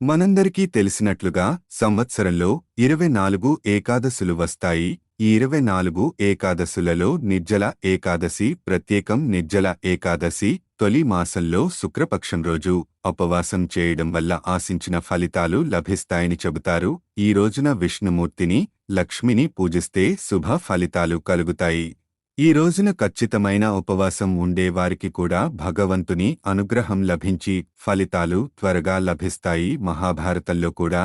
మనందరికీ తెలిసినట్లుగా సంవత్సరంలో ఇరవై నాలుగు ఏకాదశులు వస్తాయి. ఈ ఇరవై నాలుగు ఏకాదశులలో నిర్జల ఏకాదశి ప్రత్యేకం నిర్జల ఏకాదశి తొలి మాసంలో శుక్రపక్షం రోజు ఉపవాసం చేయడం వల్ల ఆశించిన ఫలితాలు లభిస్తాయని చెబుతారు. ఈ రోజున విష్ణుమూర్తిని లక్ష్మిని పూజిస్తే శుభ ఫలితాలు కలుగుతాయి. ఈ రోజున ఖచ్చితమైన ఉపవాసం ఉండే వారికి కూడా భగవంతుని అనుగ్రహం లభించి ఫలితాలు త్వరగా లభిస్తాయి. మహాభారతంలో కూడా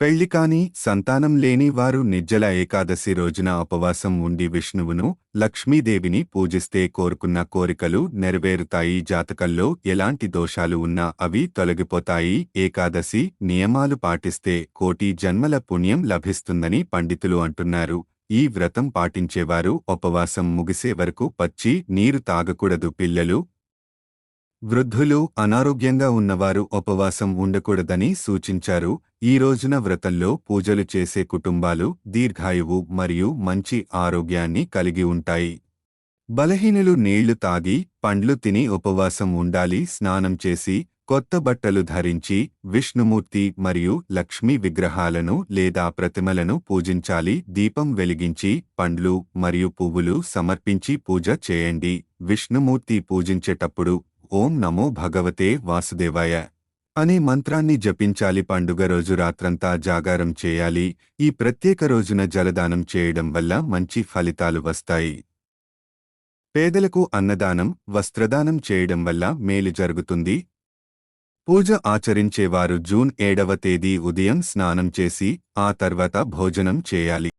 పెళ్ళి కాని సంతానం లేని వారు నిజ్జల ఏకాదశి రోజున ఉపవాసం ఉండి విష్ణువును లక్ష్మీదేవిని పూజిస్తే కోరుకున్న కోరికలు నెరవేరుతాయి. జాతకంలో ఎలాంటి దోషాలు ఉన్నా అవి తొలగిపోతాయి. ఏకాదశి నియమాలు పాటిస్తే కోటి జన్మల పుణ్యం లభిస్తుందని పండితులు అంటున్నారు. ఈ వ్రతం పాటించేవారు ఉపవాసం ముగిసే వరకు పచ్చి నీరు తాగకూడదు పిల్లలు. వృద్ధులు అనారోగ్యంగా ఉన్నవారు ఉపవాసం ఉండకూడదని సూచించారు. ఈ రోజున వ్రతంలో పూజలు చేసే కుటుంబాలు దీర్ఘాయువు మరియు మంచి ఆరోగ్యాన్ని కలిగి ఉంటాయి. బలహీనులు నీళ్ళు తాగి పండ్లు తిని ఉపవాసం ఉండాలి స్నానం చేసి కొత్త బట్టలు ధరించి విష్ణుమూర్తి మరియు లక్ష్మీ విగ్రహాలను లేదా ప్రతిమలను పూజించాలి. దీపం వెలిగించి పండ్లు మరియు పువ్వులు సమర్పించి పూజ చేయండి. విష్ణుమూర్తి పూజించేటప్పుడు ఓం నమో భగవతే వాసుదేవాయ అనే మంత్రాన్ని జపించాలి. పండుగ రోజు రాత్రంతా జాగారం చేయాలి. ఈ ప్రత్యేక రోజున జలదానం చేయడం వల్ల మంచి ఫలితాలు వస్తాయి. పేదలకు అన్నదానం వస్త్రదానం చేయడం వల్ల మేలు జరుగుతుంది. పూజ ఆచరించేవారు జూన్ ఏడవ తేదీ ఉదయం స్నానం చేసి ఆ తర్వాత భోజనం చేయాలి.